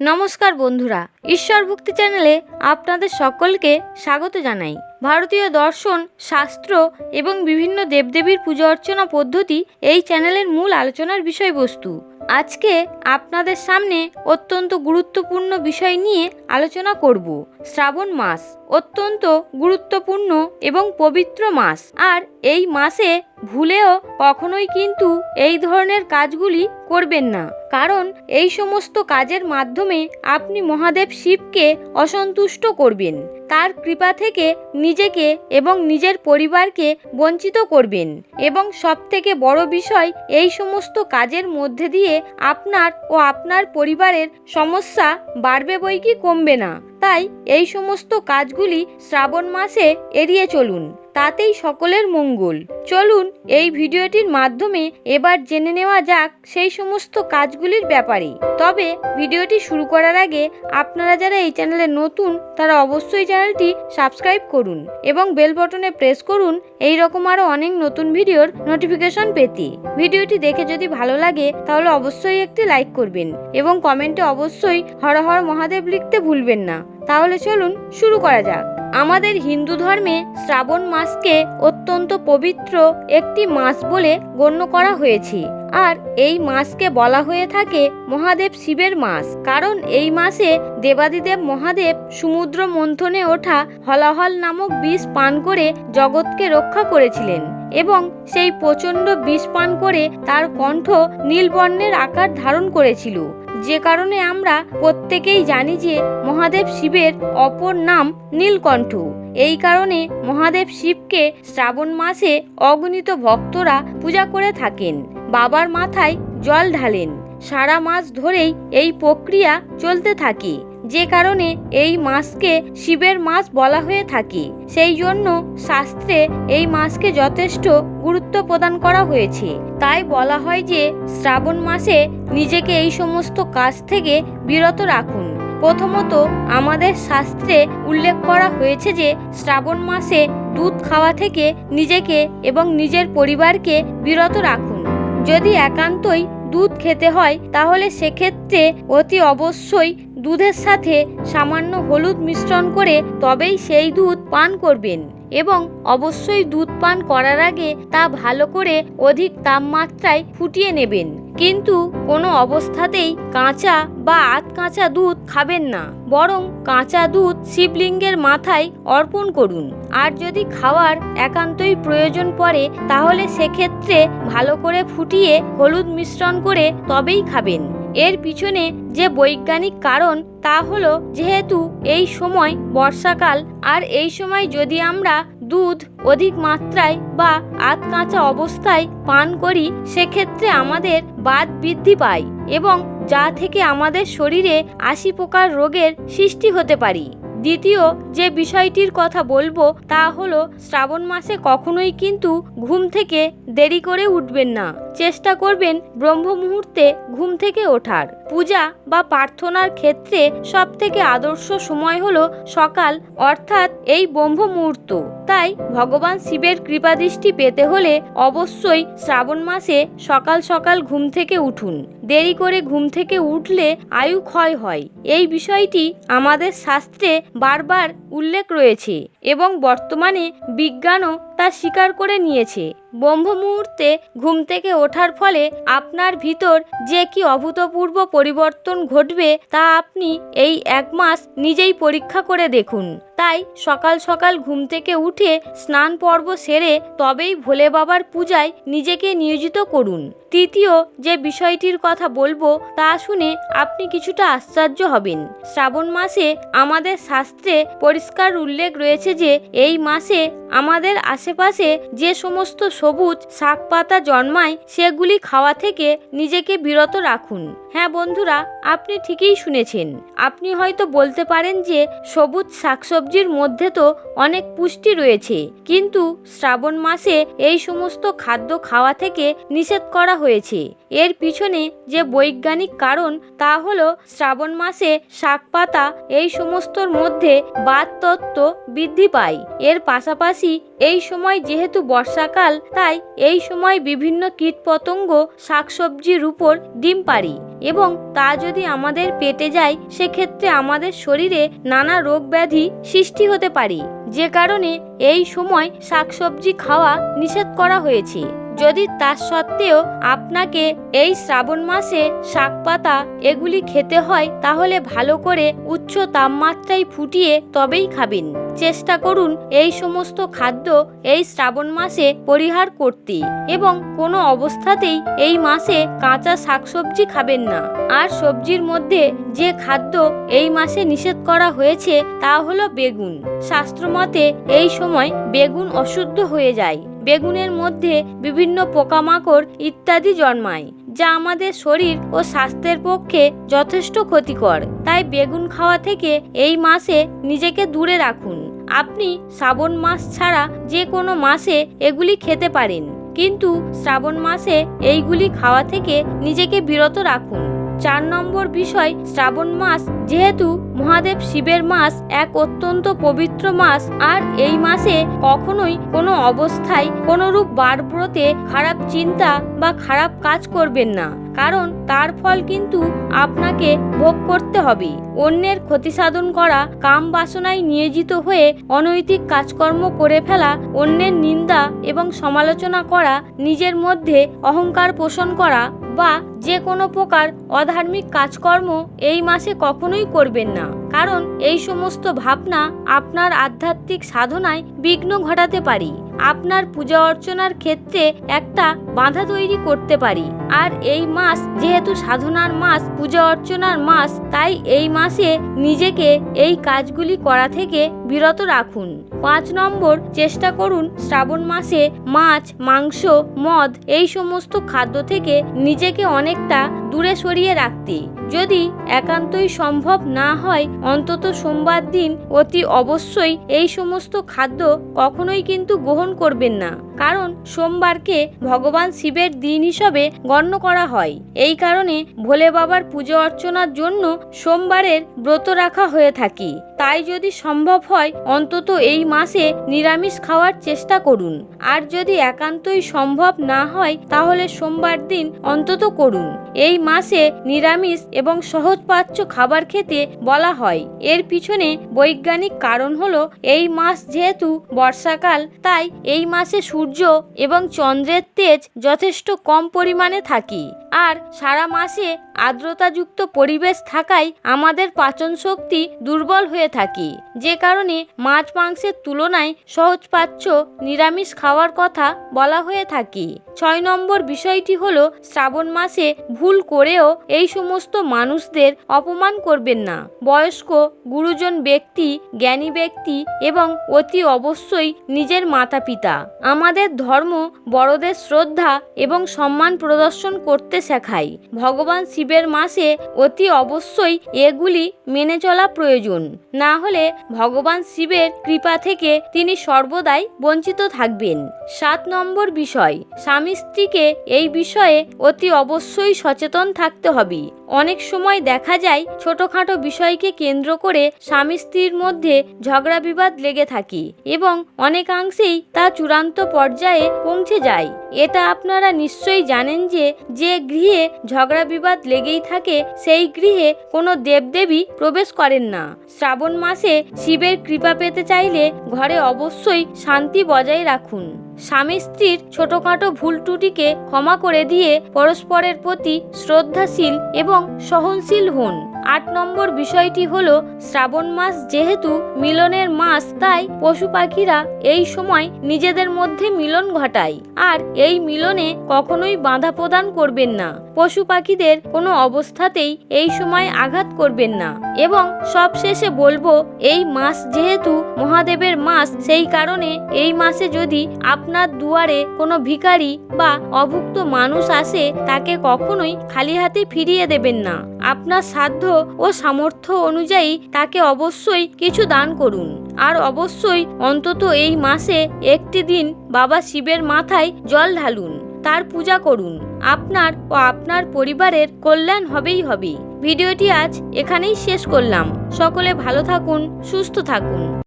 নমস্কার বন্ধুরা, ঈশ্বর ভক্তি চ্যানেলে আপনাদের সকলকে স্বাগত জানাই। ভারতীয় দর্শন, শাস্ত্র এবং বিভিন্ন দেবদেবীর পূজা অর্চনা পদ্ধতি এই চ্যানেলের মূল আলোচনার বিষয়বস্তু। আজকে আপনাদের সামনে অত্যন্ত গুরুত্বপূর্ণ বিষয় নিয়ে আলোচনা করব, শ্রাবণ মাস। অত্যন্ত গুরুত্বপূর্ণ এবং পবিত্র মাস। আর এই মাসে ভুলেও কখনোই কিন্তু এই ধরনের কাজগুলি করবেন না। কারণ এই সমস্ত কাজের মাধ্যমে আপনি মহাদেব শিবকে অসন্তুষ্ট করবেন। তার কৃপা থেকে নিজেকে এবং নিজের পরিবারকে বঞ্চিত করবেন। এবং সবথেকে বড় বিষয়, এই সমস্ত কাজের মধ্যে দিয়ে আপনার ও আপনার পরিবারের সমস্যা বাড়বে বই কি কমবে না। তাই এই সমস্ত কাজগুলি শ্রাবণ মাসে এড়িয়ে চলুন। তাতেই সকলের মঙ্গল। চলুন, এই ভিডিওটির মাধ্যমে এবার জেনে নেওয়া যাক সেই সমস্ত কাজগুলির ব্যাপারে। তবে ভিডিওটি শুরু করার আগে আপনারা যারা এই চ্যানেলে নতুন, তারা অবশ্যই চ্যানেলটি সাবস্ক্রাইব করুন এবং বেল বটনে প্রেস করুন এই রকম আরও অনেক নতুন ভিডিওর নোটিফিকেশন পেতে। ভিডিওটি দেখে যদি ভালো লাগে, তাহলে অবশ্যই একটি লাইক করবেন এবং কমেন্টে অবশ্যই হর হর মহাদেব লিখতে ভুলবেন না। তাহলে চলুন, শুরু করা যাক। আমাদের হিন্দু ধর্মে শ্রাবণ মাসকে অত্যন্ত পবিত্র একটি মাস বলে গণ্য করা হয়েছে। আর এই মাসকে বলা হয়ে থাকে মহাদেব শিবের মাস। কারণ এই মাসে দেবাদিদেব মহাদেব সমুদ্র মন্থনে ওঠা হলাহল নামক বিষ পান করে জগৎকে রক্ষা করেছিলেন এবং সেই প্রচণ্ড বিষ পান করে তার কণ্ঠ নীলবর্ণের আকার ধারণ করেছিল। যে কারণে আমরা প্রত্যেকেই জানি যে মহাদেব শিবের অপর নাম নীলকণ্ঠ। এই কারণে মহাদেব শিবকে শ্রাবণ মাসে অগণিত ভক্তরা পূজা করে থাকেন, বাবার মাথায় জল ঢালেন। সারা মাস ধরেই এই প্রক্রিয়া চলতে থাকে। যে কারণে এই মাসকে শিবের মাস বলা হয়ে থাকে। সেই জন্য শাস্ত্রে এই মাসকে যথেষ্ট গুরুত্ব প্রদান করা হয়েছে। তাই বলা হয় যে শ্রাবণ মাসে নিজেকে এই সমস্ত কাজ থেকে বিরত রাখুন। প্রথমত আমাদের শাস্ত্রে উল্লেখ করা হয়েছে যে শ্রাবণ মাসে দুধ খাওয়া থেকে নিজেকে এবং নিজের পরিবারকে বিরত রাখুন। যদি একান্তই দুধ খেতে হয়, তাহলে সেক্ষেত্রে অতি অবশ্যই দুধের সাথে সামান্য হলুদ মিশ্রণ করে তবেই সেই দুধ পান করবেন এবং অবশ্যই দুধ পান করার আগে তা ভালো করে অধিক তাপমাত্রায় ফুটিয়ে নেবেন। কিন্তু কোনো অবস্থাতেই কাঁচা বা আধ কাঁচা দুধ খাবেন না, বরং কাঁচা দুধ শিবলিঙ্গের মাথায় অর্পণ করুন। আর যদি খাওয়ার একান্তই প্রয়োজন পড়ে, তাহলে সেক্ষেত্রে ভালো করে ফুটিয়ে হলুদ মিশ্রণ করে তবেই খাবেন। এর পিছনে যে বৈজ্ঞানিক কারণ তা হলো যেহেতু এই সময় বর্ষাকাল আর এই সময় যদি আমরা দুধ অধিক মাত্রায় বা আধ কাঁচা অবস্থায় পান করি, সেক্ষেত্রে আমাদের বাদ বৃদ্ধি পায় এবং যা থেকে আমাদের শরীরে আশি প্রকার রোগের সৃষ্টি হতে পারি। দ্বিতীয় যে বিষয়টির কথা বলব তা হলো, শ্রাবণ মাসে কখনোই কিন্তু ঘুম থেকে দেরি করে উঠবেন না। চেষ্টা করবেন ব্রহ্ম মুহূর্তে ঘুম থেকে ওঠার। পূজা বা প্রার্থনার ক্ষেত্রে সব থেকে আদর্শ সময় হলো সকাল, অর্থাৎ এই ব্রহ্ম মুহূর্ত তাই ভগবান শিবের কৃপাদৃষ্টি পেতে হলে অবশ্যই শ্রাবণ মাসে সকাল সকাল ঘুম থেকে উঠুন। দেরি করে ঘুম থেকে উঠলে আয়ু ক্ষয় হয়। এই বিষয়টি আমাদের শাস্ত্রে বারবার উল্লেখ রয়েছে এবং বর্তমানে বিজ্ঞানও তা স্বীকার করে নিয়েছে। ব্রহ্ম মুহূর্তে ঘুম থেকে ওঠার ফলে আপনার ভিতর যে কি অভূতপূর্ব পরিবর্তন ঘটবে তা আপনি এই এক মাস নিজেই পরীক্ষা করে দেখুন। তাই সকাল সকাল ঘুম থেকে উঠে স্নান পর্ব সেরে তবেই ভোলে বাবার পূজায় নিজেকে নিয়োজিত করুন। তৃতীয় যে বিষয়টির কথা বলব তা শুনে আপনি কিছুটা আশ্চর্য হবেন। শ্রাবণ মাসে আমাদের শাস্ত্রে পরিষ্কার উল্লেখ রয়েছে যে এই মাসে আমাদের আশেপাশে যে সমস্ত সবুজ শাক পাতা জন্মায় সেগুলি খাওয়া থেকে নিজেকে বিরত রাখুন। হ্যাঁ বন্ধুরা, আপনি ঠিকই শুনেছেন। আপনি হয়তো বলতে পারেন যে সবুজ শাকসবজির মধ্যে তো অনেক পুষ্টি রয়েছে, কিন্তু শ্রাবণ মাসে এই সমস্ত খাদ্য খাওয়া থেকে নিষেধ করা হয়েছে। এর পিছনে যে বৈজ্ঞানিক কারণ, তা হলো শ্রাবণ মাসে শাক পাতা এই সমস্তর মধ্যে বাত তত্ত্ব বৃদ্ধি পায়। এর পাশাপাশি এই সময় যেহেতু বর্ষাকাল, তাই এই সময় বিভিন্ন কীটপতঙ্গ শাকসবজির উপর ডিম পারি এবং তা যদি আমাদের পেটে যায়, সেক্ষেত্রে আমাদের শরীরে নানা রোগ ব্যাধি সৃষ্টি হতে পারে। যে কারণে এই সময় শাকসবজি খাওয়া নিষেধ করা হয়েছে। যদি তা সত্ত্বেও আপনাকে এই শ্রাবণ মাসে শাকপাতা এগুলি খেতে হয়, তাহলে ভালো করে উচ্চ তাপমাত্রায় ফুটিয়ে তবেই খাবেন। চেষ্টা করুন এই সমস্ত খাদ্য এই শ্রাবণ মাসে পরিহার করতে এবং কোনো অবস্থাতেই এই মাসে কাঁচা শাকসবজি খাবেন না। আর সবজির মধ্যে যে খাদ্য এই মাসে নিষেধ করা হয়েছে, তা হলো বেগুন। শাস্ত্রমতে এই সময় বেগুন অশুদ্ধ হয়ে যায়। বেগুনের মধ্যে বিভিন্ন পোকামাকড় ইত্যাদি জন্মায়, যা আমাদের শরীর ও স্বাস্থ্যের পক্ষে যথেষ্ট ক্ষতিকর। তাই বেগুন খাওয়া থেকে এই মাসে নিজেকে দূরে রাখুন। আপনি শ্রাবণ মাস ছাড়া যে কোনো মাসে এগুলি খেতে পারেন, কিন্তু শ্রাবণ মাসে এইগুলি খাওয়া থেকে নিজেকে বিরত রাখুন। চার নম্বর বিষয় শ্রাবণ মাস। যেহেতু মহাদেব শিবের মাস এক অত্যন্ত পবিত্র মাস, আর এই মাসে কখনোই কোনো অবস্থায়, কোনোরূপ বারব্রতে খারাপ চিন্তা বা খারাপ কাজ করবেন না। কারণ তার ফল কিন্তু আপনাকে ভোগ করতে হবে। অন্যের ক্ষতি সাধন করা, কাম বাসনায় নিয়োজিত হয়ে অনৈতিক কাজকর্ম করে ফেলা, অন্যের নিন্দা এবং সমালোচনা করা, নিজের মধ্যে অহংকার পোষণ করা বা যে কোনো প্রকার অধার্মিক কাজকর্ম এই মাসে কখনোই করবেন না। কারণ এই সমস্ত ভাবনা আপনার আধ্যাত্মিক সাধনায় বিঘ্ন ঘটাতে পারি। আপনার পূজা অর্চনার ক্ষেত্রে একটা বাধা তৈরি করতে পারি। আর এই মাস যেহেতু সাধনার মাস, পূজা অর্চনার মাস, তাই এই মাসে নিজেকে এই কাজগুলি করা থেকে বিরত রাখুন। পাঁচ নম্বর, চেষ্টা করুন শ্রাবণ মাসে মাছ, মাংস, মদ, এই সমস্ত খাদ্য থেকে নিজেকে অনেকটা দূরে সরিয়ে রাখতে। যদি একান্তই সম্ভব না হয়, অন্তত সোমবার দিন অতি অবশ্যই এই সমস্ত খাদ্য কখনোই কিন্তু গ্রহণ করবেন না। কারণ সোমবারকে ভগবান শিবের দিন হিসাবে গণ্য করা হয়। এই কারণে ভোলে বাবার পুজো অর্চনার জন্য সোমবারের ব্রত রাখা হয়ে থাকে। তাই যদি সম্ভব হয়, অন্তত এই মাসে নিরামিষ খাওয়ার চেষ্টা করুন। আর যদি একান্তই সম্ভব না হয়, তাহলে সোমবার দিন অন্তত করুন। এই মাসে নিরামিষ এবং সহজপাচ্য খাবার খেতে বলা হয়। এর পিছনে বৈজ্ঞানিক কারণ হলো, এই মাস যেহেতু বর্ষাকাল, তাই এই মাসে সূর্য এবং চন্দ্রের তেজ যথেষ্ট কম পরিমাণে থাকে। আর সারা মাসে আর্দ্রতাযুক্ত পরিবেশ থাকায় আমাদের পাচন শক্তি দুর্বল হয়ে থাকে। যে কারণে মাছ মাংসের তুলনায় সহজপাচ্য নিরামিষ খাওয়ার কথা বলা হয়ে থাকে। ছয় নম্বর বিষয়টি হলো, শ্রাবণ মাসে ভুল করেও এই সমস্ত মানুষদের অপমান করবেন না। বয়স্ক, গুরুজন ব্যক্তি, জ্ঞানী ব্যক্তি এবং অতি অবশ্যই নিজের মাতা পিতা আমাদের ধর্ম বড়দের শ্রদ্ধা এবং সম্মান প্রদর্শন করতে শেখায়। ভগবান শিবের মাসে অতি অবশ্যই এগুলি মেনে চলা প্রয়োজন। না হলে ভগবান শিবের কৃপা থেকে তিনি সর্বদাই বঞ্চিত থাকবেন। সাত নম্বর বিষয় স্বামী স্ত্রীকে এই বিষয়ে অতি অবশ্যই সচেতন থাকতে হবে অনেক সময় দেখা যায় ছোটখাটো বিষয়কে কেন্দ্র করে স্বামী স্ত্রীর মধ্যে ঝগড়া বিবাদ লেগে থাকে এবং অনেকাংশেই তা চূড়ান্ত পর্যায়ে পৌঁছে যায়। এটা আপনারা নিশ্চয়ই জানেন যে যে গৃহে ঝগড়া বিবাদ লেগেই থাকে, সেই গৃহে কোনো দেবদেবী প্রবেশ করেন না। শ্রাবণ মাসে শিবের কৃপা পেতে চাইলে ঘরে অবশ্যই শান্তি বজায় রাখুন। স্বামী স্ত্রীর ছোটখাটো ভুল ত্রুটিকে ক্ষমা করে দিয়ে পরস্পরের প্রতি শ্রদ্ধাশীল এবং সহনশীল হন। আট নম্বর বিষয়টি হলো, শ্রাবণ মাস যেহেতু মিলনের মাস, তাই পশু পাখিরা এই সময় নিজেদের মধ্যে মিলন ঘটায়। আর এই মিলনে কখনোই বাধা প্রদান করবেন না। পশু পাখিদের কোনো অবস্থাতেই এই সময় আঘাত করবেন না। এবং সবশেষে বলব, এই মাস যেহেতু মহাদেবের মাস, সেই কারণে এই মাসে যদি আপনার দুয়ারে কোনো ভিখারি বা অভুক্ত মানুষ আসে, তাকে কখনোই খালি হাতে ফিরিয়ে দেবেন না। আপনার সাধ্য ও সামর্থ্য অনুযায়ী তাকে অবশ্যই কিছু দান করুন। আর অবশ্যই অন্তত এই মাসে একটি দিন বাবা শিবের মাথায় জল ঢালুন, তার পূজা করুন। আপনার ও আপনার পরিবারের কল্যাণ হবেই হবে। ভিডিওটি আজ এখানেই শেষ করলাম। সকলে ভালো থাকুন, সুস্থ থাকুন।